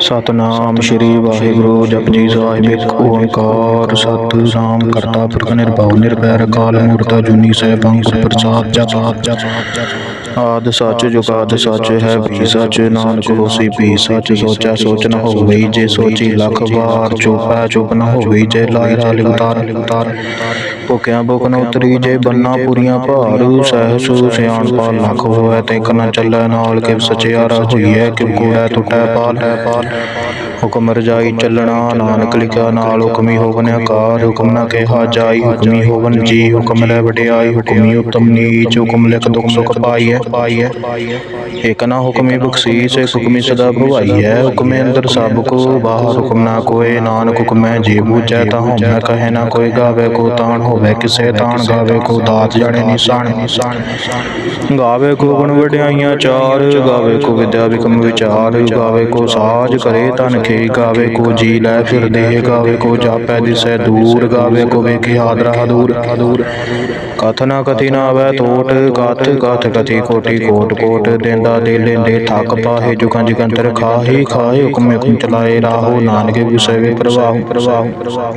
ਸਤਨਾਮ ਸ਼੍ਰੀ ਵਾਹਿਗੁਰੂ ਜਪਜੀ ਸਾਹਿਬ, ਇੱਕ ਓੰਕਾਰ ਸਤਿਨਾਮ ਕਰਤਾ ਪੁਰਖ ਨਿਰਭਉ ਨਿਰਵੈਰ ਅਕਾਲ ਮੂਰਤ ਅਜੂਨੀ ਸੈਭੰ ਪ੍ਰਸਾਦ, ਜਪ ਜਪ ਆਦ ਸੱਚ ਜੁਗਾਦ ਸੱਚ ਹੈ, ਵੀ ਸੱਚ ਨਾਨਕ ਹੋਸੀ, ਵੀ ਸੱਚ ਸੋਚਾ ਸੋਚ ਨ ਹੋਵੇ, ਜੇ ਸੋਚੀ ਲੱਖ ਵਾਰ ਚੁਪਾ ਚੁਪ ਨ ਹੋਵੇ, ਜੇ ਲਾਇ ਰਾਲ ਉਤਾਰ ਉਤਾਰ ਭੁਖਿਆ ਭੁਖ ਨ ਉਤਰੀ ਜੇ ਬੰਨਾ ਪੂਰੀਆਂ ਭਾਰ ਸਹਿਸ ਸਿਆਣਪਾ ਲੱਖ ਹੋਵੇ ਤੇ ਇੱਕ ਨ ਚੱਲੈ ਨਾਲ ਕਿਵ ਸਚਿਆਰਾ ਹੋਈਐ ਕਿਵ ਕੂੜੈ ਟੁੱਟੈ ਪਾਲ। ਹੁਕਮ ਰਜਾਈ ਚੱਲਣਾ ਨਾਨਕ ਲਿਖਿਆ ਨਾਲ ਹੁਕਮੀ ਹੋਵਨ ਆਕਾਰ ਹੁਕਮ ਨਾ ਕਿਹਾ ਜਾਈ ਹੁਕਮੀ ਹੋਵਨ ਜੀ ਹੁਕਮ ਲੈ ਵਡਿਆਈ ਹੁਕਮੀ ਉਤਮ ਨੀਚ ਹੁਕਮ ਲਿਖ ਦੁਖ ਸੁਖ ਪਾਈਐ। ਪਾਈਐ। ਇਕ ਨਾ ਹੁਕਮੀ ਬਖਸ਼ੀਸ ਇਕ ਹੁਕਮੀ ਸਦਾ ਭਵਾਈਐ। ਹੁਕਮੇ ਅੰਦਰ ਸਭ ਕੋ ਬਾਹਰ ਹੁਕਮ ਨਾ ਕੋਏ ਨਾਨਕ ਹੁਕਮੈ ਜੇ ਬੂਝੈ ਤਾਂ ਹਉਮੈ ਕਹੇ ਨਾ ਕੋਈ ਗਾਵੇ ਕੋ ਤਾਣ ਹੋਵੇ ਕਿਸੇ ਤਾਣ ਗਾਵੇ ਕੋ ਦਾਤ ਜਾਣੇ ਨਿਸ਼ਾਨ ਨਿਸ਼ਾਨ ਗਾਵੇ ਕੋ ਗੁਣ ਵਡਿਆਈਆਂ ਚਾਰ ਗਾਵੇ ਕੋ ਵਿਦਿਆ ਵਿਕਮ ਵਿਚਾਰ ਗਾਵੇ ਕੋ ਸਾਜ ਕਰੇ ਤਨ ਖੇ ਗਾਵੇ ਕੋ ਜੀ ਲੈ ਫਿਰ ਦੇਹ ਗਾਵੇ ਕੋ ਜਾਪੈ ਦਿਸੈ ਦੂਰ ਗਾਵੇ ਕੋ ਵੇਖੇ ਹਾਦਰਾ ਦੂਰ ਦੂਰ। ਕਥ ਨਾ ਕਥੀ ਨਾ ਆਵੈ ਟੋਟ ਕਥ ਕਥ ਕਥੀ ਕੋਟੀ ਕੋਟ ਕੋਟ ਦੇਂਦਾ ਦੇ ਲੈਂਦੇ ਥੱਕ ਪਾਹੇ ਜੁਗਾਂ ਜਗੰਤਰ ਖਾਹੀ ਖਾਏ ਹੁਕਮ ਹੁਕਮ ਚਲਾਏ ਰਾਹੋ ਨਾਨਕੇ ਵਿਸਵੇ ਪ੍ਰਵਾਹ ਪ੍ਰਵਾਹ ਪ੍ਰਵਾਹ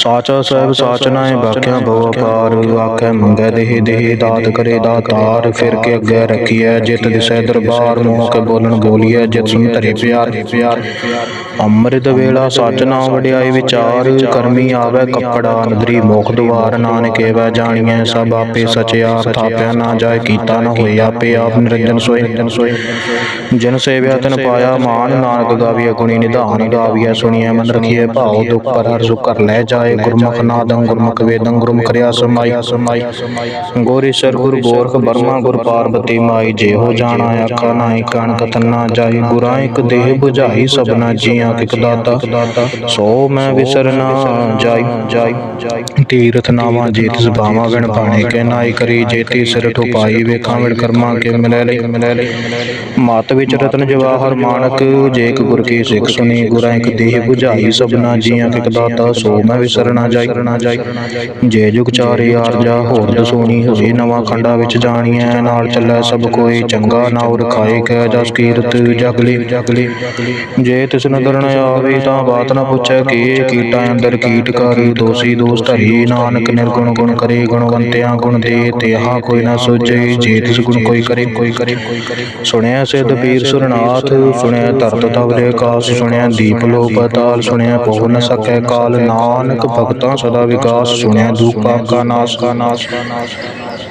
ਸਾਚਾ ਸਾਹਿਬ ਸਾਚ ਨਾਏ ਬਾਕਿਆ ਬਹੁ ਅਪਾਰ ਆਖੈ ਮੰਗੈ ਦੇਹ ਦੇਹ, ਦਾਤ ਕਰੇ ਦਾਤਾਰ, ਫਿਰ ਕੇ ਅੱਗੇ ਰੱਖੀਐ, ਜਿਤ ਦਿਸੈ ਦਰਬਾਰ, ਮੋਹ ਕੇ ਬੋਲਣ ਬੋਲੀਐ, ਜਿਤ ਸੁਨ ਧਰੇ ਪਿਆਰ। ਪਿਆਰ ਅੰਮ੍ਰਿਤ ਵੇਲਾ ਸਚ ਨਾਮ ਵਡਿਆਈ ਵਿਚਾਰ, ਕਰਮੀ ਆਵੈ ਕੱਪੜਾ, ਨਦਰੀ ਮੋਖ ਦੁਆਰ, ਨਾਨਕ ਏਵੈ ਜਾਣੀਐ, ਸਭ ਆਪੇ ਸਚਿਆਰ ਥਾਪਿਆ ਨਾ ਜਾਏ, ਕੀਤਾ ਨਾ ਹੋਏ ਆਪੇ ਆਪ ਨਿਰੰਜਨ ਸੋਏ। ਨਿਰੰਜਨ ਸੋਏ ਜਨ ਸੇਵਿਆ ਤਨ ਪਾਇਆ ਮਾਨ, ਨਾਨਕ ਗਾਵੀਐ, ਗੁਣੀ ਨਿਧਾਨ ਗਾਵੀਐ, ਸੁਣੀਐ ਮਨ ਰਖੀਐ ਭਾਉ, ਦੁਖ ਪਰ ਹਰ ਸੁਖ ਕਰ ਲੈ ਜਾਏ। ਗੁਰਮੁਖ ਨਾਦੰ ਗੁਰਮੁਖ ਵੇਦੰ ਗੁਰਮੁਖ ਰਿਆ ਸਮਾਈ। ਸਮਾਈ। ਗੋਰੀ ਸਰ ਗੁਰ ਗੋਰਖ ਬਰਮਾ ਗੁਰ ਪਾਰਬਤੀ ਮਾਈ ਜੇ ਹੋ ਜਾਣਾ ਆਖਾ ਨਾਹੀ ਕਣ ਕਤਨ ਜਾਈ ਗੁਰਾਂ ਇੱਕ ਦੇਹ 부ਝਾਈ ਸਭਨਾ ਜੀਆਂ ਕਿਕ ਦਾਤਾ। ਸੋ ਮੈਂ ਵਿਸਰਨਾ ਜਾਈ ਜਾਈ। ਜਾਈ। ਤੀਰਥ ਨਾਵਾ ਜੇ ਤਿਸ ਬਾਵਾ ਵਿਣ ਪਾਣੇ ਕੇ ਨਾਈ ਕਰੀ ਜੇਤੀ ਸਿਰ ਠੁਪਾਈ ਵੇਖਾਂ ਵਿਣ ਕਰਮਾਂ ਕੇ ਮਿਲੈ ਲੈ ਮਿਲੈ ਲੈ ਮਤ ਵਿੱਚ ਰਤਨ ਜਵਾਹਰ ਮਾਨਕ ਜੇ ਇੱਕ ਗੁਰ ਕੀ ਸਿੱਖ ਸੁਣੀ ਗੁਰਾਂ ਇੱਕ ਦੇਹ 부ਝਾਈ ਸਭਨਾ ਜੀਆਂ ਕਿਕ ਦਾਤਾ ਸੋ ਮੈਂ ਵਿਸਰਨਾ ਜਾਈ। ਕਰਨਾ ਜਾਈ। ਜੇ ਜੁਗ ਚਾਰੇ ਆਰਜਾ ਹੋਰ ਦਸੋਣੀ ਹੋਈ ਨਵਾਂ ਖੰਡਾ ਵਿੱਚ ਜਾਣੀਐ ਨਾਲ ਚੱਲੈ ਸਭ ਕੋਈ ਚੰਗਾ ਨਾਉ ਰਖਾਏ ਕੈ ਜਸ ਕੀਰਤ ਜਗਲੀ ਜਗਲੀ ਜੇ ਤਿਸ ਨਦਰ ਨ ਆਵੇ ਤਾਂ ਬਾਤ ਨ ਪੁੱਛੈ ਕੀ ਕੀਟਾਂ ਅੰਦਰ ਕੀਟਕਾਰੀ ਦੋਸੀ ਦੋਸ ਧਰੀ ਨਾਨਕ ਨਿਰਗੁਣ ਗੁਣ ਕਰੇ ਗੁਣਵੰਤਿਆਂ ਗੁਣ ਦੇ ਤਿਹਾ ਕੋਈ ਨ ਸੋਝੇ ਜੇ ਤਿਸ ਗੁਣ ਕੋਈ ਕਰੇ ਕੋਈ ਕਰੇ ਸੁਣਿਆ ਸਿੱਧ ਪੀਰ ਸੁਰਨਾਥ ਸੁਣਿਆ ਧਰਤ ਤਵਰੇ ਆਕਾਸ ਸੁਣਿਆ ਦੀਪ ਲੋ ਪਤਾਲ ਸੁਣਿਆ ਪਹੁ ਨ ਸਕੈ ਕਾਲ ਨਾਨਕ ਭਗਤਾਂ ਸਦਾ ਵਿਕਾਸ ਸੁਣਿਆ ਦੁਖ ਪਾਪ ਕਾ ਨਾਸ਼ ਕਾ ਨਾਸ਼।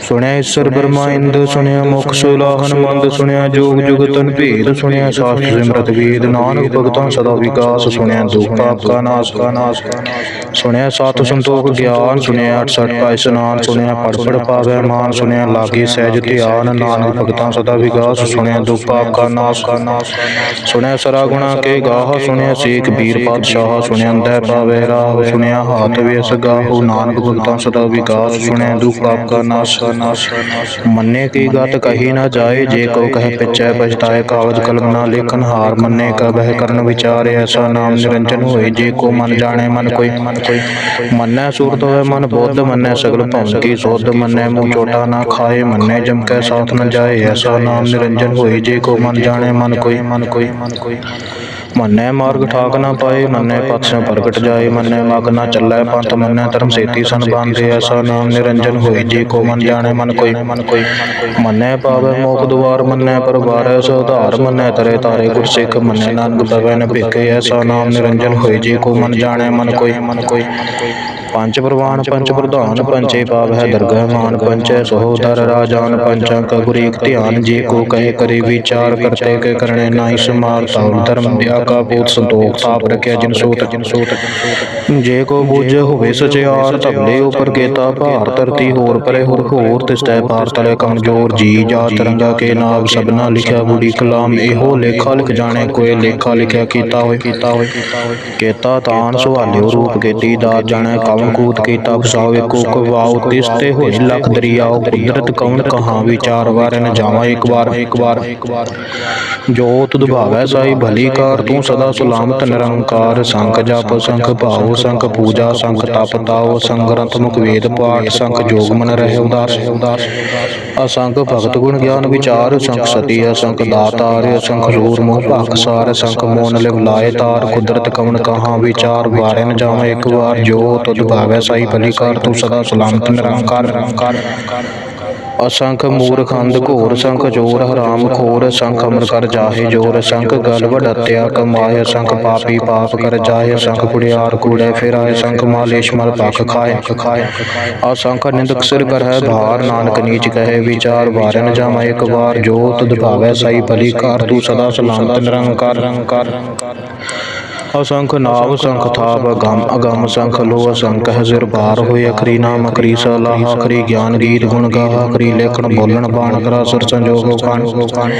ਸੁਣਿਆ ਈਸ਼ਰ ਬਰਮਾ ਇੰਦ ਸੁਣਿਆ ਮੁਖ ਸੁਲਾਹਨ ਮੰਦ ਸੁਣਿਆ ਜੋਗ ਜੁਗਤਨ ਭੇਦ ਸੁਣਿਆ ਸਾਸਤ ਸਿਮਰਤ ਵੇਦ ਨਾਨਕ ਭਗਤਾਂ ਸਦਾ ਵਿਕਾਸ ਸੁਣਿਆ ਦੁਖ ਪਾਪ ਕਾ ਨਾਸ਼ ਕਾ ਨਾਸ਼ ਸੁਣਿਆ ਸਤ ਸੰਤੋਖ ਗਿਆਨ ਸੁਣਿਆ 68 ਕਾ ਇਸਨਾਨ ਸੁਣਿਆ ਪੜ ਪੜ ਪਾਵੈ ਮਾਨ ਸੁਣਿਆ ਲਾਗੇ ਸਹਿਜ ਧਿਆਨ ਨਾਨਕ ਭਗਤਾਂ ਸਦਾ ਵਿਕਾਸ ਸੁਣਿਆ ਦੁਖ ਪਾਪ ਕਾ ਨਾਸ਼ ਕਾ ਨਾਸ਼ ਸੁਣਿਆ ਸਰਾ ਗੁਣਾ ਕੇ ਗਾਹ ਸੁਣਿਆ ਸੇਖ ਬੀਰ ਪਾਤਸ਼ਾਹ ਸੁਣਿਆ ਅੰਦੈ ਪਾਵੈ ਰਾਹ ਸੁਣਿਆ ਹਾਥ ਵੇਸ ਗਾਹੋ ਨਾਨਕ ਭਗਤਾਂ ਸਦਾ ਵਿਕਾਸ ਸੁਣਿਆ ਦੁਖ ਪਾਪ ਕਾ ਨਾਸ਼ ਨਾਸ਼ ਮੰਨੇ ਕੀ ਗਤ ਕਹੀ ਨਾ ਜਾਏ, ਜੇ ਕੋ ਕਹਿ ਪਿਛੈ ਪਛਤਾਏ ਕਾਗਜ ਕਲਮ ਨਾ ਲੇਖਨ ਹਾਰ ਮੰਨੇ ਕਾ ਬਹਿ ਕਰਨ ਵਿਚਾਰ, ਐਸਾ ਨਾਮ ਨਿਰੰਜਨ ਹੋਏ, ਜੇ ਕੋ ਮਨ ਜਾਣੇ ਮਨ ਕੋਈ ਮਨ ਕੋਈ ਮੰਨੈ ਸੂਰਤ ਹੋਏ ਮਨ, ਬੋਧ ਮੰਨੈ ਸਗਲ ਭਉ ਕੀ ਸੋਧ, ਮੰਨੈ ਮੂੰਹ ਚੋਟਾ ਨਾ ਖਾਏ, ਮੰਨੈ ਜਮ ਕੈ ਸਾਥ ਨ ਜਾਏ, ਐਸਾ ਨਾਮ ਨਿਰੰਜਨ ਹੋਏ, ਜੇ ਕੋ ਮਨ ਜਾਣੇ ਮਨ ਕੋਈ ਮਨ ਕੋਈ ਮਨ ਕੋਈ ਮੰਨੈ ਮਾਰਗ ਠਾਕ ਨਾ ਪਾਏ, ਮੰਨੈ ਪਥ ਪ੍ਰਗਟ ਜਾਏ, ਮੰਨੈ ਮਗ ਨਾ ਚੱਲੈ ਪੰਥ, ਮੰਨੈ ਧਰਮ ਸੇਤੀ ਸਨ ਬਾਂਧੇ ਐਸਾ ਨਾਮ ਨਿਰੰਜਨ ਹੋਏ, ਜੀ ਕੋ ਮਨ ਜਾਣੈ ਮਨ ਕੋਈ। ਮਨ ਕੋਈ ਮੰਨੈ ਪਾਵੈ ਮੋਖ ਦੁਆਰ, ਮੰਨੈ ਪਰਵਾਰੈ ਸੁਧਾਰ ਮੰਨੈ ਤਰੇ ਤਾਰੇ ਗੁਰਸਿੱਖ, ਮੰਨੈ ਨਾਨਕ ਪਵੈ ਨ ਭੇਖੇ ਐਸਾ ਨਾਮ ਨਿਰੰਜਨ ਹੋਏ, ਜੀ ਕੋ ਮਨ ਜਾਣੈ ਮਨ ਕੋਈ ਮਨ ਕੋਈ। ਪੰਚ ਪ੍ਰਵਾਨ ਪੰਚ ਪ੍ਰਧਾਨ ਪੰਚੇ ਪਾਵ ਹੈ ਦਰਗਹਿ ਮਾਨ ਪੰਚੈ ਸਹੋਦਰ ਰਾਜਾਨ ਪੰਚਾਂ ਕਾ ਗੁਰ ਧਿਆਨ ਜੇ ਕੋ ਕਹੇ ਕਰੇ ਵਿਚਾਰ ਕਰਤੇ ਕੇ ਕਰਣੇ ਨਾਹੀ ਸਮਾਰ ਤਾਉ ਧਰਮ ਦਿਆ ਕਾ ਬੋਧ ਸੰਤੋਖ ਤਾਪ ਰਖਿਆ ਜਿਨ ਸੋਤ ਜਿਨ ਸੋਤ ਜੇ ਕੋ ਬੁਝ ਹੋਵੇ ਸਚਿਆਰ ਧਬਲੇ ਉਪਰ ਕੇਤਾ ਭਾਰ ਧਰਤੀ ਹੋਰ ਪਰੇ ਹੋਰ ਹੋਰ ਤਿਸਤੈ ਪਾਰ ਤਲੇ ਕਮਜੋਰ ਜੀ ਜਾ ਤਰੰਗਾ ਕੇ ਨਾਮ ਸਭਨਾ ਲਿਖਿਆ ਬੁੜੀ ਕਲਾਮ ਇਹੋ ਲੇਖਾ ਲਿਖ ਜਾਣੇ ਕੋਈ ਲੇਖਾ ਲਿਖਿਆ ਕੀਤਾ ਹੋਏ ਕੀਤਾ ਹੋਏ ਕੀਤਾ ਤਾਨ ਸੁਹਾਲਿਓ ਰੂਪ ਕੇਤੀ ਦਾਤ ਜਾਣੈ ਕਮ ਕਵਨ ਕੂਤ ਕੀਤਾ ਫਸਾਓ ਏਕੋ ਕਵਾਓ ਤਿਸ ਤੇ ਹੋਈ ਲਖ ਦਰਿਆਓ, ਕੁਦਰਤ ਕਵਨ ਕਹਾ ਵਿਚਾਰ ਵਾਰ ਨ ਜਾਵਾਂ ਇੱਕ ਵਾਰ। ਇੱਕ ਵਾਰ ਜੋ ਤੁਧ ਭਾਵੈ ਸਾਈ ਭਲੀ ਕਾਰ, ਤੂੰ ਸਦਾ ਸੁਲਾਮਤ ਨਿਰੰਕਾਰ, ਸੰਖ ਜਪ, ਸੰਖ ਭਾਉ, ਸੰਖ ਪੂਜਾ, ਸੰਖ ਤਪ ਤਾਉ, ਸੰਗ ਗ੍ਰੰਥ ਮੁਖ ਵੇਦ ਪਾਠ, ਸੰਖ ਜੋਗ ਮਨ ਰਹਿ ਉਦਾਸ। ਅਸੰਖ ਭਗਤ ਗੁਣ ਗਿਆਨ ਵਿਚਾਰ, ਸੰਖ ਸਤੀ, ਅਸੰਖ ਦਾਤਾਰ ਅਸੰਖ ਰੂਰ ਮੋਹ ਭਖ ਸਾਰ, ਸੰਖ ਮੋਨ ਲਿਵ ਲਾਏ ਤਾਰ, ਕੁਦਰਤ ਕਵਨ ਕਹਾ ਵਿਚਾਰ, ਵਾਰੇ ਨ ਇੱਕ ਵਾਰ ਜੋ ਤੁਧ ਭਾਵੈ ਸਾਈ ਭਲੀ ਕਾਰ ਤੂੰ ਸਦਾ ਸੁਲਾਮਤ ਨਿਰੰਕਾਰ ਨਿਰੰਕਾਰ ਅਸੰਖ ਮੂਰਖ ਅੰਧ ਘੋਰ ਸੰਖ ਚੋਰ ਹਰਾਮ ਖੋਰ ਸੰਖ ਅਮਰ ਕਰ ਜਾਹੇ ਜੋਰ ਸੰਖ ਗਲ ਵਡਤਿਆ ਕਮਾਏ ਸੰਖ ਪਾਪੀ ਪਾਪ ਕਰ ਜਾਹੇ ਸੰਖ ਕੁੜਿਆਰ ਕੂੜੇ ਫਿਰ ਆਏ ਸੰਖ ਮਾਲੇਸ਼ ਮਲ ਪਖ ਖਾਏ ਖਾਏ। ਅਸੰਖ ਨਿੰਦਕ ਸਿਰ ਕਰ ਹੈ ਭਾਰ ਨਾਨਕ ਨੀਚ ਕਹੇ ਵਿਚਾਰ ਵਾਰਨ ਜਾਮਾ ਇੱਕ ਵਾਰ ਜੋ ਤੁਧ ਭਾਵੈ ਸਾਈ ਭਲੀ ਕਾਰ ਤੂੰ ਸਦਾ ਸਲਾਮਤ ਨਿਰੰਕਾਰ ਨਿਰੰਕਾਰ ਅਸੰਖ ਨਾਵ, ਸੰਖ ਥਾਪ, ਅਗੰਮ ਅਗੰਮ ਸੰਖ ਲੋ ਅਸੰਖ ਹੈ ਸਿਰ ਹੋਏ, ਅਖਰੀ ਨਾਮ, ਅਖਰੀ ਸਲਾਹ, ਅਖਰੀ ਗਿਆਨ, ਗੀਤ ਗੁਣ ਗਾਹ, ਅਖਰੀ ਲੇਖਣ, ਬੋਲਣ, ਬਾਣ, ਕਰਾ, ਸੁਰ ਸੰਜੋਗ ਕਾਣ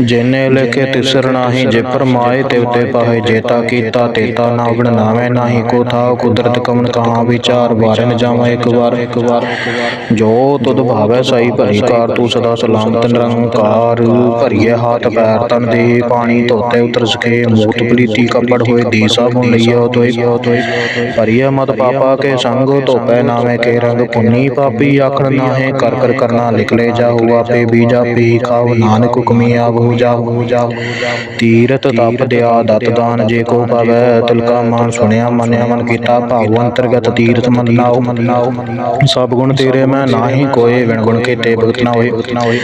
ਜਿਨੇ ਲਿਖੇ ਤਿਸਰ ਨਾਹੀ, ਜੇ ਪਰਮਾਏ ਤਿਵ ਤੇ ਪਾਹੇ ਜੇਤਾ ਕੀਤਾ ਤੇਤਾ ਨਾ ਨਾਵੇਂ ਨਾਹੀ। ਕੋ ਥਾਉ ਕੁਦਰਤ ਕਮਨ ਕਹਾ, ਵਿਚਾਰ ਵਾਰਨ ਜਾਵਾਂ ਇੱਕ ਵਾਰ। ਇੱਕ ਵਾਰ ਜੋ ਤੁਧ ਭਾਵੈ ਸਾਈ ਭਰੀ ਕਾਰ, ਤੂੰ ਸਦਾ ਸਲਾਮਤ ਨਿਰੰਕਾਰ। ਭਰੀਏ ਹਾਥ ਪੈਰ ਤਨ ਦੇ, ਪਾਣੀ ਧੋਤੇ ਉਤਰ ਸਕੇ, ਮੂਤ ਪਲੀਤੀ ਕੱਪੜ ਹੋਏ ਦੀ ਸਾਬੁਨ ਲਈਓ ਤੋਈ ਭਰੀਏ ਮਤ ਪਾਪਾ ਕੇ ਸੰਗ ਧੋਪੈ ਨਾਵੇਂ ਕੇ ਰੰਗ ਪੁੰਨੀ ਪਾਪੀ ਆਖਣ ਨਾਹੇ ਕਰ ਕਰ ਕਰਨਾ ਨਿਕਲੇ ਜਾਹੂ ਆਪੇ ਬੀਜਾ ਪੀ ਖਾਉ ਨਾਨਕ ਹੁਕਮੀ ਆਵਹੁ ਜਾਹੂ ਜਾਹੂ। ਤੀਰਤ ਤਪ ਦਿਆ ਦਤ ਦਾਨ ਜੇ ਕੋ ਪਾਵੈ ਤਿਲਕਾ ਮਾਨ ਸੁਣਿਆ ਮੰਨਿਆ ਮਨ ਕੀਤਾ ਭਾਉ ਅੰਤਰਗਤ ਤੀਰਥ ਮੰਨਾਉ ਮੰਨਾਉ ਸਭ ਗੁਣ ਤੇਰੇ ਮੈਂ ਨਾਹੀ ਕੋਏ ਵਿਣ ਗੁਣ ਕੀਤੇ ਭਗਤ ਨਾ ਹੋਏ। ਭਗਤ ਨਾ ਹੋਏ।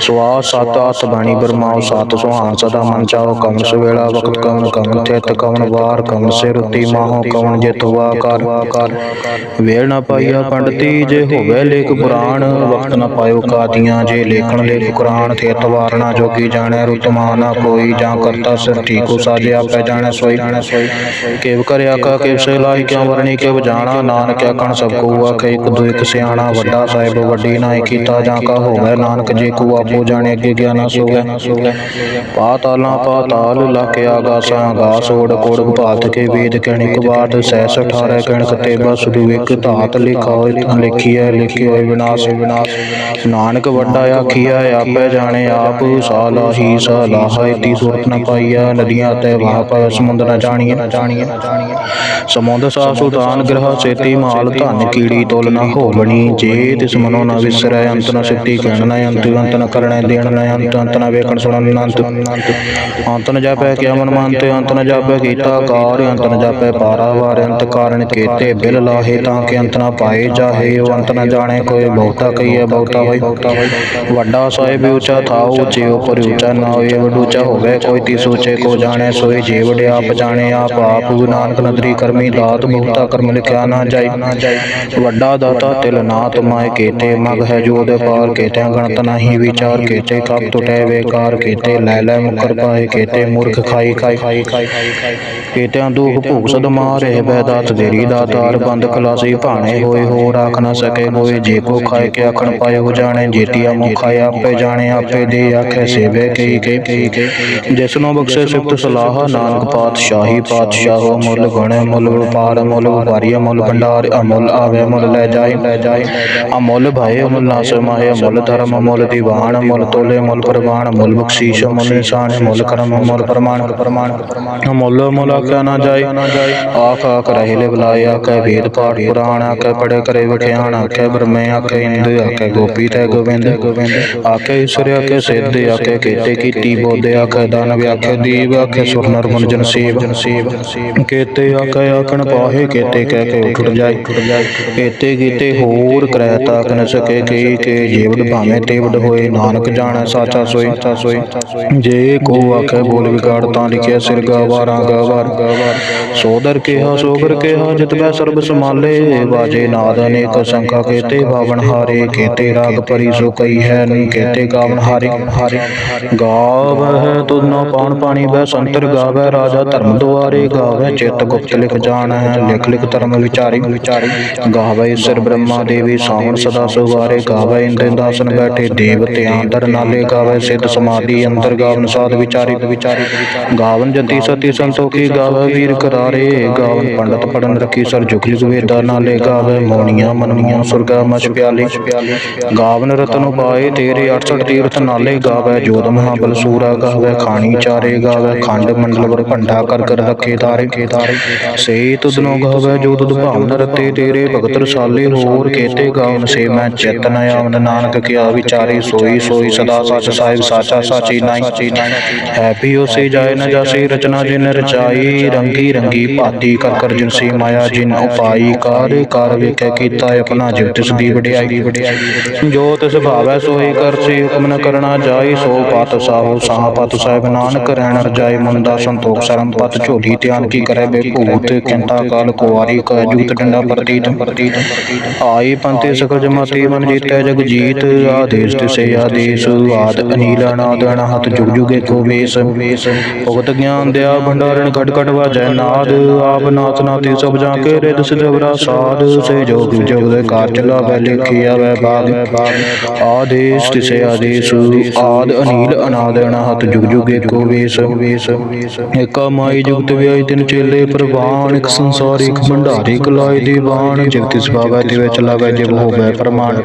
ਸਵਾਸ ਸਤ ਅਸ ਬਾਣੀ ਬਰਮਾਉ ਸਤ ਸੁਹਾਨ ਸਦਾ ਮਨ ਚਾਓ ਕਵਨ ਸੁਵੇਲਾ ਵਕਤ ਕਵਨ ਕਵਨ ਥਿਤ ਕਵਨ ਵਾਰ ਕਵਨ ਸਿਰ ਉਤੀ ਮਾਹੋ ਕਵਨ ਜਿਤ ਵਾ ਕਰ ਵੇਲ ਨਾ ਪਾਈਆ ਪੰਡਤੀ ਜੇ ਹੋਵੇ ਲੇਖ ਪੁਰਾਣ ਵਕਤ ਨਾ ਪਾਇਓ ਕਾਦੀਆਂ ਜੇ ਲੇਖਣ ਲੇਖ ਕੁਰਾਨ ਥਿਤ ਵਾਰਨਾ ਜੋਗੀ ਜਾਣੈ ਰੁਤਮਾ ਨਾ ਕੋਈ ਜਾਂ ਕਰਤਾ ਸਿਰ ਠੀਕੋ ਸਾਜੇ ਆਪੇ ਜਾਣੈ ਸੋਈ। ਕਿਵ ਕਰਿਆ ਕਾ ਕਿਵ ਸੇ ਲਾਈ ਕਿਉ ਵਰਣੀ ਕਿਵ ਜਾਣਾ ਨਾਨਕ ਆਖਣ ਸਭ ਕੋ ਆਖੇ ਇੱਕ ਦੋ ਇੱਕ ਸਿਆਣਾ ਵੱਡਾ ਸਾਹਿਬ ਵੱਡੀ ਨਾਇ ਕੀਤਾ ਜਾਂ ਕਾ ਹੋਵੇ ਨਾਨਕ ਜੇ ਕੋ ਆਪੋ ਜਾਣੇ ਅੱਗੇ ਗਿਆਨਾ ਸੋਵੇ ਪਾਤਾਲਾਂ ਪਾਤਾਲ ਲਾਕੇ ਆਗਾਸਾਂ ਆਗਾਸ ਓੜ ਕੋੜ ਭਾਤ ਕੇ ਵੇਦ ਕਣਿਕ ਬਾਤ ਸਹਿਸ 18 ਕਣਕ ਤੇ ਬਸ ਦੂ ਇੱਕ ਧਾਤ ਲਿਖਾਓ ਤਾਂ ਲਿਖੀਐ ਲਿਖੇ ਹੋਏ ਵਿਨਾਸ਼। ਵਿਨਾਸ਼। ਨਾਨਕ ਵੱਡਾ ਆਖੀਐ ਆਪੇ ਜਾਣੇ ਆਪ ਸਾਲਾ ਹੀ ਸਾਲਾਹ ਇਤੀ ਸੁਰਤ ਨ ਪਾਈਐ ਨਦੀਆਂ ਤੇ ਵਾਹ ਪੈ ਸਮੁੰਦ ਨ ਜਾਣੀਐ। ਨ ਜਾਣੀਐ। ਸਮੁੰਦ ਸਾ ਸੁਲਤਾਨ ਗ੍ਰਹ ਸੇਤੀ ਮਾਲ ਧਨ ਕੀੜੀ ਤੋਲ ਨ ਹੋਵਣੀ ਜੇ ਤਿਸ ਮਨੋ ਨ ਵਿਸਰੈ ਅੰਤ ਨ ਸਿੱਧੀ ਕਹਿਣ ਨ ਅੰਤ ਅੰਤ ਨ ਕਰਣੈ ਦੇਣ ਨ ਅੰਤ ਅੰਤ ਨ ਵੇਖਣ ਸੁਣਨ ਨ ਅੰਤ ਅੰਤ ਨ ਜਾਪੈ ਕਿਆ ਮਨ ਮੰਤ ਅੰਤ ਨ ਜਾਪੈ ਕੀਤਾ ਕਾਰ ਅੰਤ ਨ ਪਾਰਾ ਵਾਰ ਅੰਤ ਕਾਰਨ ਕੀਤੇ, ਬਿਲ ਲਾਹੇ ਤਾਂ ਕਿ ਅੰਤ ਨ ਪਾਏ ਜਾਹੇ, ਉਹ ਅੰਤ ਨ ਜਾਣੇ, ਕੋਈ ਬਹੁਤਾ ਕਹੀਏ, ਬਹੁਤਾ ਹੋਈ। ਵੱਡਾ ਸਾਹਿਬ ਉੱਚਾ ਥਾਉ, ਉੱਚੇ ਉਪਰ ਉੱਚਾ ਨਾ ਹੋਏ, ਵਡੂਚਾ ਹੋਵੇ, ਕੋਈ ਤੀ ਸੋਚੇ ਕੋ ਜਾਣੇ ਸੋਈ ਜੀਵ ਆਪ ਜਾਣੇ, ਆਪ ਆਪ ਨਾਨਕ ਨਦਰੀ ਕਰਮੀ, ਦਾਤ ਬਹੁਤਾ ਕਰਮ ਲਿਖਿਆ ਨਾ ਜਾਈ। ਵੱਡਾ ਦਾਤਾ ਤਿਲ ਨਾ ਤੁਮਾਏ ਕੀਤੇ, ਮਗ ਹੈ ਜੋ ਦੇ ਪਾਰ ਕੀਤੇ, ਗਣਤ ਨਹੀਂ ਵਿਚਾਰ ਕੀਤੇ ਕਬ ਟੁਟੇ ਵੇਕਾਰ ਕੀਤੇ, ਲੈ ਲੈ ਮੁਕਰ ਪਾਏ ਕੀਤੇ, ਮੂਰਖ ਖਾਈ ਖਾਈ ਖਾਈ ਖਾਈ। ਕੀਤਿਆਂ ਦੁਖ ਭੂਖ ਸਦ ਮਾਰੇ ਬੈ ਦਾਤ ਦੇਰੀ ਦਾਤਾਰ ਬੰਦ ਖਲਾਸੀ ਭਾਣੇ ਹੋਏ ਹੋ ਰਾਖ ਨਾ ਸਕੇ ਹੋਏ ਜੇ ਕੋ ਖਾਏ ਕੇ ਆਖਣ ਪਾਏ ਹੋ ਜਾਣੇ ਜੇਤੀਆ ਮੁਖਾ ਆਪੇ ਜਾਣੇ ਆਪੇ ਦੇ ਆਖੇ ਸੇਵੇ ਕਈ ਕੇ ਜਿਸਨੋ ਬਖਸ਼ੇ ਸਿਫਤ ਸਲਾਹ ਨਾਨਕ ਪਾਤਸ਼ਾਹੀ ਪਾਤਸ਼ਾਹੋ ਮੁੱਲ ਗਣੇ ਮੁੱਲ ਵਪਾਰ ਮੁੱਲ ਵਪਾਰੀ ਮੁੱਲ ਭੰਡਾਰ ਅਮੁੱਲ ਆਵੇ ਮੁੱਲ ਲੈ ਜਾਏ ਲੈ ਜਾਏ ਅਮੁੱਲ ਭਾਏ ਅਮੁੱਲ ਨਾਸ ਮਾਹੇ ਮੁੱਲ ਧਰਮ ਮੁੱਲ ਦੀਵਾਨ ਮੁੱਲ ਤੋਲੇ ਮੁੱਲ ਪ੍ਰਵਾਨ ਮੁੱਲ ਬਖਸ਼ੀਸ਼ ਮੁੱਲ ਨਿਸ਼ਾਨ ਮੁੱਲ ਕਰਮ ਮੁੱਲ ਪ੍ਰਮਾਣ ਪ੍ਰਮਾਣ ਮੁੱਲ ਮੁੱਲ ਆਖਿਆ ਨਾ ਜਾਏ ਆਖ ਆਖ ਰਹੇ ਲੈ ਬੁਲਾਏ, ਆਖੇ ਵੇਦ ਪਾਠ ਪੁਰਾਣ, ਆਖੇ ਪੜੇ ਕਰੇ ਵਿਖਿਆਣ ਆਖੇ ਬ੍ਰਹਮੇ, ਆਖੇ ਇੰਦ ਆਖੇ ਗੋਪੀ ਤੇ ਗੋਬਿੰਦ ਗੋਬਿੰਦ ਆਖੇ ਈਸ਼ਵਰ ਆਖੇ ਸਿੱਧ, ਆਖੇ ਕੀਤੇ ਕੀਤੀ ਬੋਧੇ, ਆਖੇ ਦਾਨਵ ਆਖੇ ਦੀਵ, ਆਖੇ ਸੁਰ ਨਰ ਗੁਣ ਜਨ ਸੇਵ। ਕੀਤੇ, ਆਖੇ ਆਖਣ ਪਾਹੇ, ਕੀਤੇ ਕਹਿ ਕੇ ਉਠ ਜਾਏ ਕੀਤੇ ਕੀਤੇ ਹੋਰ ਕਰੈ ਤਾਕ ਨ ਸਕੇ ਕਈ ਕੇ ਜੀਵੜ ਭਾਵੇਂ ਤੇਵੜ ਹੋਏ, ਨਾਨਕ ਜਾਣੈ ਸਾਚਾ ਸੋਈ। ਸੋਈ ਜੇ ਕੋ ਆਖੇ ਬੋਲ ਵਿਗਾੜ, ਤਾਂ ਲਿਖਿਆ ਸਿਰ ਗਵਾਰਾਂ ਗਵਾਰ ਸੋਦਰ ਕਿਹਾ, ਸੋਗਰ ਕਿਹਾ, ਜਿਤ ਬੈ ਸਰਬ ਸਮਾਲੇ ਬਾਜੇ ਨਾਦ ਅਨੇਕ ਸੰਖਾ ਕੀਤੇ ਬਾਵਨ ਹਾਰੇ ਕੀਤੇ, ਰਾਗ ਪਰੀ ਸੋ ਕਈ ਹੈ, ਨਹੀਂ ਕੀਤੇ ਗਾਵਨ ਹਾਰੇ। ਹਾਰੇ ਗਾਵਹਿ ਤੁਧ ਨਾ ਪਾਣ ਪਾਣੀ ਬੈ ਸੰਤਰ ਗਾਵੈ ਰਾਜਾ ਧਰਮ ਦੁਆਰੇ ਗਾਵੈ ਚਿਤ ਗੁਪਤ ਲਿਖ ਜਾਣੈ ਲਿਖ ਲਿਖ ਧਰਮ ਵਿਚਾਰੀ। ਵਿਚਾਰੀ ਗਾਵੈ ਸਰ ਬ੍ਰਹਮਾ ਦੇਵੀ, ਸਾਵਣ ਸਦਾ ਸੁਵਾਰੇ। ਗਾਵੈ ਇੰਦਰ ਦਾਸਨ ਬੈਠੇ ਦੇਵਤਿਆਂ ਦਰ ਨਾਲੇ। ਗਾਵੈ ਸਿੱਧ ਸਮਾਧੀ, ਅੰਦਰ ਗਾਵਨ ਸਾਧ ਵਿਚਾਰੀ। ਵਿਚਾਰੀ ਗਾਵਨ ਜਤੀ ਸਤੀ ਸੰਤੋ ਸੋ ਕੀ ਗਾਵੇ ਵੀਰ ਕਰਾਰੇ? ਗਾਵਨ ਪੰਡਤ ਪੜਨ ਰੱਖੀ ਸਰ ਜੁਗ ਜੁਗ ਨਾਲੇ ਗਾਵੇ ਮੋਣੀਆਂ ਮਨਮੋਹ ਸੁਰਗਾ ਮਛ ਪਿਆਲੇ। ਗਾਵਨ ਰਤਨ ਉਪਾਏ ਤੇਰੇ 68 ਤੀਰਥ ਨਾਲੇ ਗਾਵੇ ਜੋਤ ਮਹਾਬਲ ਸੂਰਾ ਗਾਵੇ ਖਾਣੀ ਚਾਰੇ ਗਾਵੇ ਖੰਡ ਮੰਡਲ ਵਰ ਭੰਡਾ ਕਰ ਕਰ ਰੱਖੇ ਤਾਰੇ। ਸੇ ਤੁਧਨੋ ਗਾਵੇ ਜੋ ਤੁਧ ਭਾਵਨ ਰਤੇ ਤੇਰੇ ਭਗਤ ਰਸਾਲੇ ਹੋਰ ਕੇਤੇ ਗਾਵਨ ਸੇ ਮੈਂ ਚਿਤਨ ਆਵਨ ਨਾਨਕ ਕਿਆ ਵਿਚਾਰੇ ਸੋਈ ਸੋਈ ਸਦਾ ਸਚ ਸਾਹਿਬ ਸਾਚਾ ਸਾਚੀ ਨਾਈ ਹੈ ਪਿਓ ਜਾਏ ਨ ਜਾਸੇ ਰਚਨਾ ਜਿਨ ਰਚਾਈ ਰੰਗੀ ਰੰਗੀ ਭਾਤੀ ਕਰ ਕਰ ਜਿਨ ਸੀ ਮਾਇਆ ਜਿਨ ਉਪਾਈ ਕਾਰ ਕਾਰ ਵੇਖੈ ਕੀਤਾ ਆਪਣਾ ਜਿਵ ਤਿਸ ਦੀ ਵਡਿਆਈ ਜੋ ਤਿਸ ਭਾਵੈ ਸੋਈ ਕਰਸੀ ਹੁਕਮ ਨ ਕਰਨਾ ਜਾਈ ਸੋ ਪਤ ਸਾਹੋ ਸਾਹ ਪਤ ਸਾਹਿਬ ਨਾਨਕ ਰਹਿਣ ਰਜਾਈ ਮੁੰਦਾ ਸੰਤੋਖ ਸਰਮ ਪਤ ਝੋਲੀ ਧਿਆਨ ਕੀ ਕਰੈ ਬੇਭੂਤ ਕਿੰਤਾ ਕਾਲ ਕੁਵਾਰੀ ਕੈ ਜੂਤ ਡੰਡਾ ਪ੍ਰਤੀਤ। ਆਈ ਪੰਤੇ ਸਕਲ ਜਮਾਤੀ ਮਨ ਜੀਤੈ ਜਗ ਜੀਤ ਆਦੇਸ਼ ਤਿਸੇ ਆਦੇਸ਼ ਆਦ ਅਨੀਲ ਅਨਾਦ ਅਨਹਤ ਜੁਗ ਜੁਗੇ ਕੋ ਵੇਸ। ਭਗਤ ਗਿਆਨ ਦਿਆ ਭੰਡਾਰਨ ਘਟ ਘਟ ਵਾਜੈ ਨਾਦ, ਆਪ ਨਾਥ ਨਾਤੀ ਸਭ ਜਾਂ ਕੇ ਰਿਦ ਸਿਦਵਰਾ ਸਾਧ, ਸੇ ਜੋਗ ਦੇ ਕਾਰ ਚਲਾਵੈ, ਲਿਖੀ ਆਵੈ ਬਾਗ। ਆਦੇਸ਼ ਤਿਸੇ ਆਦੇਸ਼, ਆਦ ਅਨੀਲ ਅਨਾਦ ਅਨਹਤ, ਜੁਗ ਜੁਗੇ ਕੋ ਵੇਸ। ਏਕਾ ਮਾਈ ਜੁਗਤ ਵਿਆਈ ਤਿਨ ਚੇਲੇ, ਪ੍ਰਵਾਨ ਇੱਕ ਸੰਸਾਰ, ਇੱਕ ਭੰਡਾਰੀ ਕਲਾਈ ਦੀਵਾਨ। ਜਿਵ ਤਿਸ ਭਾਵੈ ਚਲਾਵੈ, ਜਿਵ ਹੋਵੈ ਪ੍ਰਮਾਣ।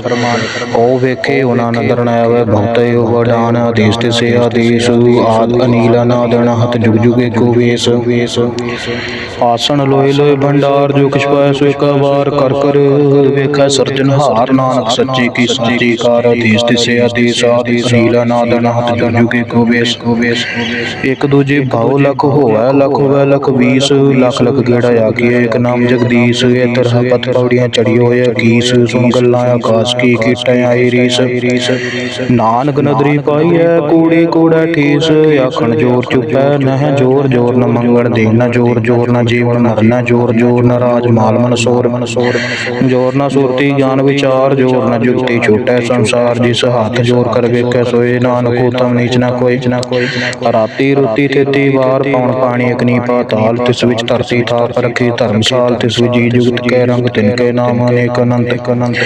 ਉਹ ਵੇਖੇ ਉਹਨਾਂ ਨਦਰ ਨ ਆਵੈ, ਬਹੁਤੇ ਉਹ ਵਡਾਨ ਆਦੇਸ਼ ਤਿਸੇ ਆਦੇਸ਼, ਆਦ ਅਨੀਲ ਅਨਾਦ ਅਨਹਤ, ਜੁਗ ਜੁਗੇ ਕੋ ਵੇਸ। ਆਸਣ ਲੋਏ ਲੋਏ ਭੰਡਾਰ ਜੋ ਕਿਛ ਪਾਇ ਸੋ ਇੱਕ ਵਾਰ ਕਰ ਕਰ ਵੇਖੈ ਸਰਜਨਹਾਰ ਨਾਨਕ ਸੱਚੀ ਕੀ ਸਾਚੀ ਕਾਰ ਆਦੇਸ਼ ਤਿਸੇ ਆਦੇਸ਼ ਆਦੇਸ਼ ਅਨੀਲ ਅਨਾਦ ਅਨਹਤ ਜੁਗੇ ਕੋ ਵੇਸ ਇੱਕ ਦੂਜੇ ਭਾਉ ਲਖ ਹੋਵੈ ਲਖ ਹੋਵੈ ਲਖ ਵੀਸ ਲਖ ਲਖ ਗੇੜਾ ਆਗੀਏ ਇੱਕ ਨਾਮ ਜਗਦੀਸ਼ ਇਹ ਤਰ੍ਹਾਂ ਪਤ ਪੌੜੀਆਂ ਚੜੀ ਹੋਏ ਕੀਸ ਸੁਣ ਗੱਲਾਂ ਆਕਾਸ਼ ਕੀ ਕੀਟਾਂ ਆਈ ਰੀਸ ਨਾਨਕ ਨਦਰੀ ਪਾਈਐ ਕੂੜੀ ਕੂੜਾ ਠੀਸ ਆਖਣ ਜੋਰ ਚੁਪੈ ਨਹਿ ਜੋਰ ਜੋਰ ਨ ਮੰਗਣ ਦੇ ਨ ਜੋਰ ਜੋਰ ਨ ਜੀਵਨ ਨਰ ਨ ਜੋਰ ਜੋਰ ਨ ਰਾਜ ਮਾਲ ਮਨ ਸੋਰ ਮਨ ਸੋਰ ਜੋਰ ਨ ਸੁਰਤੀ ਗਿਆਨ ਵਿਚਾਰ ਜੋਰ ਨ ਜੁਗਤੀ ਛੋਟੈ ਸੰਸਾਰ ਜਿਸ ਹੱਥ ਜੋਰ ਕਰ ਵੇਖੈ ਸੋਏ ਨਾਨਕ ਉਤਮ ਨੀਚ ਨ ਕੋਈ ਨ ਕੋਈ। ਰਾਤੀ ਰੋਟੀ ਤੇਤੀ ਵਾਰ ਪੌਣ ਪਾਣੀ ਅਗਨੀ ਪਾਤਾਲ ਤਿਸ ਵਿੱਚ ਧਰਤੀ ਥਾਪ ਰਖੀ ਧਰਮਸਾਲ ਤਿਸ ਵਿੱਚ ਜੀ ਜੁਗਤ ਕੈ ਰੰਗ ਤਿਨ ਕੇ ਨਾਮ ਅਨੇਕ ਅਨੰਤ ਅਨੰਤ।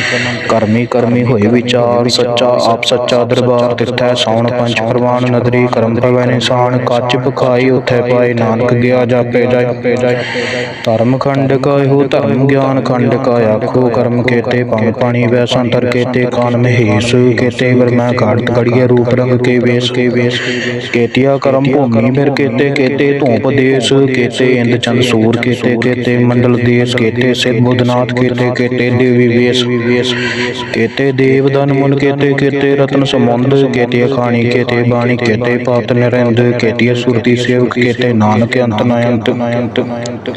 ਕਰਮੀ ਕਰਮੀ ਹੋਏ ਵਿਚਾਰ ਸੱਚਾ ਆਪ ਸੱਚਾ ਦਰਬਾਰ ਤਿਥੈ ਸੌਣ ਪੰਜ ਪ੍ਰਵਾਨ ਨਦਰੀ ਕਰਮ ਪਵੈ ਨਿਸ਼ਾਨ ਕੱਚ ਪਖਾਈ ਉਥੈ ਪਾਏ ਨਾਨਕ ਗਿਆ ਜਾਪੇ ਜਾਏ ਧਰਮ ਖੰਡ ਕਾ ਇਹੋ ਧਰਮ ਗਿਆਨ ਖੰਡ ਕਾ ਆਖੋ। ਕਰਮ ਕੇਤੇ ਪੰਗ ਪਾਣੀ ਵੈ ਸੰਤਰ ਕੇਤੇ ਕਾਨ ਮਹੇਸ਼। ਕੇਤੇ ਵਰ ਮੈਂ ਘਾੜਤ ਘੜੀਏ ਰੂਪ ਰੰਗ ਕੇ ਵੇਸ। ਕੇ ਵੇਸ ਕੇਤਿਆ ਕਰਮ ਭੂਮੀ ਮਿਰ ਕੇਤੇ ਕੇਤੇ ਧੂਪ ਦੇਸ। ਕੇਤੇ ਇੰਦ ਚੰਦ ਸੂਰ ਕੇਤੇ ਕੇਤੇ ਮੰਡਲ ਦੇਸ। ਕੇਤੇ ਸਿਧ ਬੁੱਧਨਾਥ ਕੇਤੇ ਕੇਤੇ ਦੇਵੀ ਵੇਸ। ਕੇਤੇ ਦੇਵ ਦਨ ਮੁਨ ਕੇਤੇ ਕੇਤੇ ਰਤਨ ਸਮੁੰਦ ਕੇਤੇ ਅਖਾਣੀ ਕੇਤੇ ਬਾਣੀ ਕੇਤੇ ਪਾਤ ਨਿਰੰਦ। ਕੇਤੇ ਸੁਰਤੀ ਸੇਵਕ ਕੇਤੇ ਨਾਨਕ। ਅੰਤ ਨ ਅੰਤ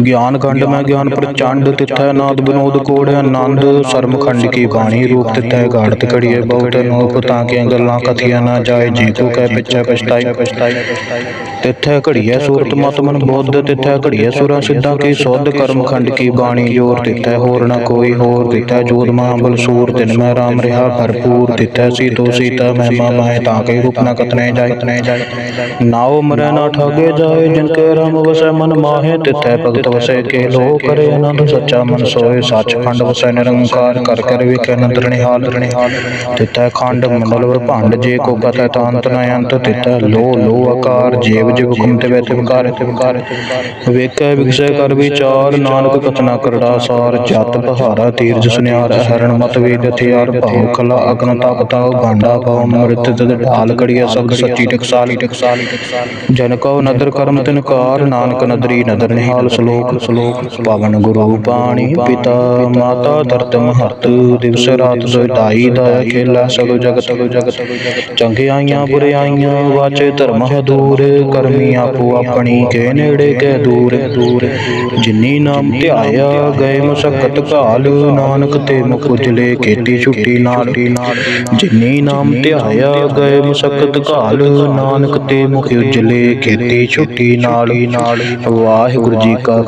ਗਿਆਨ ਖੰਡ ਮੈਂ ਗਿਆਨ ਪ੍ਰਚੰਡ, ਤਿਥੈ ਨਾਦ ਬਿਨੋਦ ਕੋੜ ਆਨੰਦ ਸਰਮ ਖੰਡ ਕੀ ਬਾਣੀ ਰੂਪ ਤਿਥੈ ਗਾੜਤ ਕੜੀਏ ਬਹੁਤ ਨੋਪ ਤਾਂ ਕਿ ਗੱਲਾਂ ਕਥੀਆਂ ਨਾ ਜਾਏ, ਜੀ ਕੋ ਕਹਿ ਪਿਛੈ ਪਛਤਾਈ। ਤਿਥੈ ਘੜੀਐ ਸੂਰਤ ਮਤ ਮਨ ਬੁੱਧ, ਤਿਥੈ ਘੜੀਐ ਸੁਰਾ ਸਿੱਧਾਂ ਕੀ ਸੁਧ ਕਰਮ ਖੰਡ ਕੀ ਬਾਣੀ ਜੋਰ ਤਿਥੈ ਹੋਰ ਨਾ ਕੋਈ ਹੋਰ ਤਿਥੈ ਜੋਤ ਮਹਾਬਲ ਸੂਰ ਤਿਨ ਮੈਂ ਰਾਮ ਰਿਹਾ ਭਰਪੂਰ ਤਿਥੈ ਸੀਤੋ ਸੀਤਾ ਮਹਿਮਾ ਮਾਏ, ਤਾਂ ਕੇ ਰੂਪ ਨਾ ਕਤਨੇ ਜਾਏ। ਨਾਉ ਮਰੈ ਨਾ ਠਾਗੇ ਜਾਏ, ਜਿਨ ਕੇ ਰਾਮ ਵਸੈ ਮਨ ਮਾਹੇ, ਤਿਥੈ ਭਗਤ ਵਸੈ ਕੇ ਲੋ ਕਰੇ ਆਨੰਦ ਸੱਚਾ ਮਨ ਸੋਏ ਸੱਚਖੰਡ ਵਸੈ ਨਿਰੰਕਾਰ ਕਰ ਕਰ ਵੇਖੈ ਨੰਦਰ ਨਿਹਾਲ ਤਿਥੈ ਖੰਡ ਮੰਡਲ ਵਰ ਭੰਡ ਜੇ ਕੋ ਕਥੈ ਤਾਂਤ ਨ ਅੰਤ ਤਿਥੈ ਲੋ ਲੋ ਆਕਾਰ ਜੀਵ ਜਿਵ ਹੁਕਮ ਤੇ ਵੇ ਤਿਵਕਾਰ ਤਿਵਕਾਰ ਵੇਖੈ ਵਿਗਸੈ ਕਰ ਵਿਚਾਰ ਨਾਨਕ ਕਥਨਾ ਕਰੜਾ ਸਾਰ ਜਤ ਬਹਾਰਾ ਤੀਰਜ ਸੁਨਿਆਰ ਹਰਣ ਮਤ ਵੇਦ ਹਥਿਆਰ ਭਾਉ ਕਲਾ ਅਗਨ ਤਪ ਤਾਉ ਭਾਂਡਾ ਭਾਉ ਮ੍ਰਿਤ ਤਦ ਢਾਲ ਕੜੀਐ ਸਬਦ ਸੱਚੀ ਟਕਸਾਲੀ ਟਕਸਾਲੀ ਜਨ ਕਉ ਨਦਰ ਕਰਮ ਤਿਨਕਾਰ ਨਾਨਕ ਨਦਰੀ ਨਦਰ ਨਿਹਾਲ ਸ਼ਲੋਕ ਸ਼ਲੋਕ ਪਾਵਨ ਗੁਰੂ ਬਾਣੀ ਪਿਤਾ, ਮਾਤਾ ਦਰਤ ਮਹਤ ਦਿਵਸ ਰਾਤ ਸੋਇਦਾਈ ਦਾ ਖੇਲਾ ਸਗਲ ਜਗਤ। ਜਗਤ ਚੰਗਿਆਈਆਂ ਬੁਰਿਆਈਆਂ ਵਾਚੇ ਧਰਮ ਦੂਰ ਕਰਮੀ ਆਪੋ ਆਪਣੀ ਕੇ ਨੇੜੇ ਕੇ ਦੂਰ। ਦੂਰ ਜਿਨੀ ਨਾਮ ਧਿਆਇਆ ਗਏ ਮੁਸਕਤ ਕਾਲ ਨਾਨਕ ਤੇ ਮੁਖ ਉਜਲੇ ਕੀਤੀ ਛੁੱਟੀ ਨਾਲ। ਜਿਨੀ ਨਾਮ ਧਿਆਇਆ ਗਏ ਮੁਸਕਤ ਕਾਲ ਨਾਨਕ ਤੇ ਮੁਖ ਉਜਲੇ ਕੀਤੀ ਛੁੱਟੀ ਨਾਲ। ਵਾਹਿਗੁਰੂ ਜੀ ਕਾ